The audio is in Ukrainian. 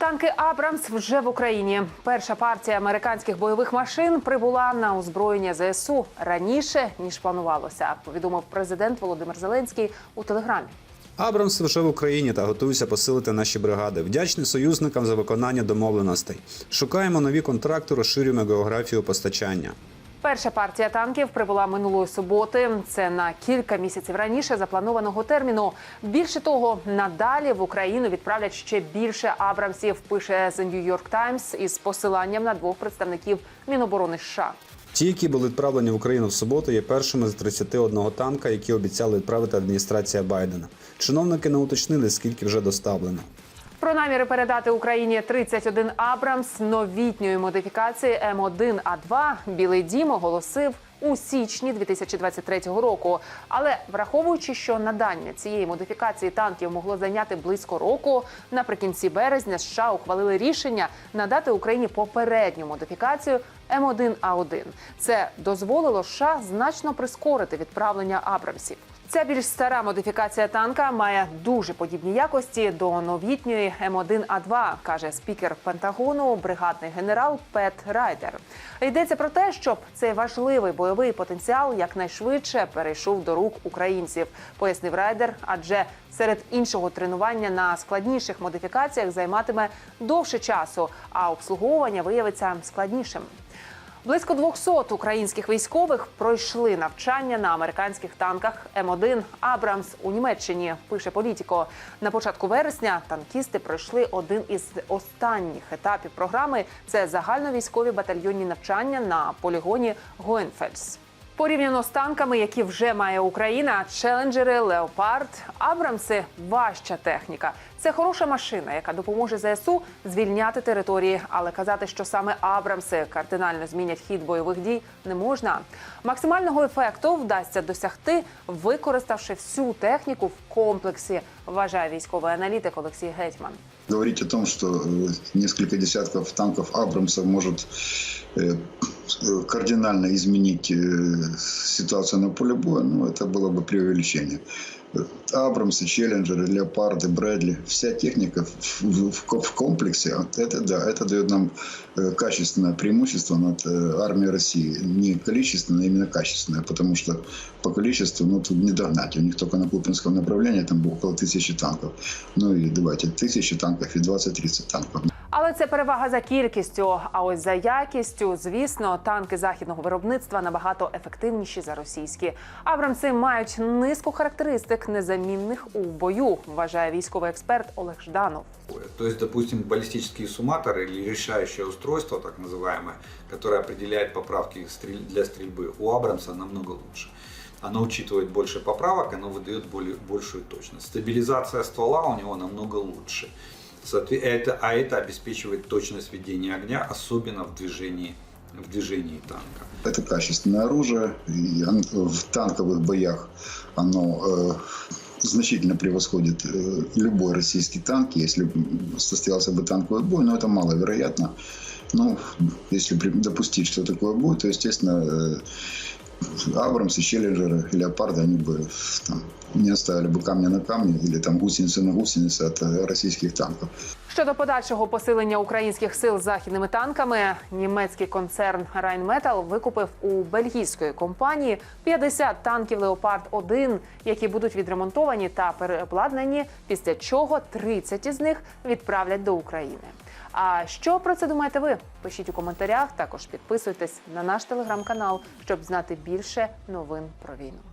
Танки Абрамс вже в Україні. Перша партія американських бойових машин прибула на озброєння ЗСУ раніше ніж планувалося. Повідомив президент Володимир Зеленський у телеграмі. Абрамс вже в Україні та готується посилити наші бригади. Вдячні союзникам за виконання домовленостей. Шукаємо нові контракти, розширюємо географію постачання. Перша партія танків прибула минулої суботи. Це на кілька місяців раніше запланованого терміну. Більше того, надалі в Україну відправлять ще більше Абрамсів. Пише The New York Times із посиланням на двох представників Міноборони США. Ті, які були відправлені в Україну в суботу, є першими з 31 танка, які обіцяли відправити адміністрація Байдена. Чиновники не уточнили, скільки вже доставлено. Про наміри передати Україні 31 Абрамс новітньої модифікації М1А2 Білий Дім оголосив у січні 2023 року. Але враховуючи, що надання цієї модифікації танків могло зайняти близько року, наприкінці березня США ухвалили рішення надати Україні попередню модифікацію М1А1. Це дозволило США значно прискорити відправлення Абрамсів. Ця більш стара модифікація танка має дуже подібні якості до новітньої М1А2, каже спікер Пентагону, бригадний генерал Пет Райдер. Йдеться про те, щоб цей важливий бойовий потенціал якнайшвидше перейшов до рук українців, пояснив Райдер. Адже серед іншого тренування на складніших модифікаціях займатиме довше часу, а обслуговування виявиться складнішим. Близько 200 українських військових пройшли навчання на американських танках М1 Абрамс у Німеччині. Пише політіко. На початку вересня танкісти пройшли один із останніх етапів програми. Це загальновійськові батальйонні навчання на полігоні Гоенфельс. Порівняно з танками, які вже має Україна, челенджери, леопард, Абрамси важча техніка. Це хороша машина, яка допоможе ЗСУ звільняти території. Але казати, що саме Абрамси кардинально змінять хід бойових дій, не можна. Максимального ефекту вдасться досягти, використавши всю техніку в комплексі. Вважає військовий аналітик Олексій Гетьман. Говорить о том, что э, несколько десятков танков Абрамса может э, кардинально изменить э, ситуацию на поле боя, ну, это было бы преувеличение. Абрамсы, Челленджеры, Леопарды, Брэдли, вся техника в, в- в комплексе, это да, это дает нам э, качественное преимущество над э, армией России. Не количественное, а именно качественное, потому что по количеству, ну, тут не догнать. У них только на Купинском направлении там было около тысячи танков. Ну и давайте, тысячи танков и 20-30 танков. Але це перевага за кількістю. А ось за якістю, звісно, танки західного виробництва набагато ефективніші за російські. Абрамси мають низку характеристик незамінних у бою. Вважає військовий експерт Олег Жданов. То есть, допустим, баллистические сумматоры или решающее устройство, так называемое, которое определяет поправки стрель- для стрельбы, у Абрамса намного лучше. Оно учитывает больше поправок, оно выдает более, большую точность. Стабилизация ствола у него намного лучше. Это, а это обеспечивает точность ведения огня, особенно в движении, в движении танка. Это качественное оружие. И в танковых боях оно э, значительно превосходит э, любой российский танк, если состоялся бы танковый бой, но это маловероятно. Ну, если допустить, что такое будет, то, естественно, э, Абрамсы, Челленджеры, Леопарды, они бы там, не оставили бы камня на камне или там гусеницы на гусеницы от э, российских танков. Щодо подальшого посилення українських сил західними танками, німецький концерн Rheinmetall викупив у бельгійської компанії 50 танків Леопард 1 які будуть відремонтовані та переобладнані, після чого 30 із них відправлять до України. А що про це думаєте ви? Пишіть у коментарях. Також підписуйтесь на наш телеграм-канал, щоб знати більше новин про війну.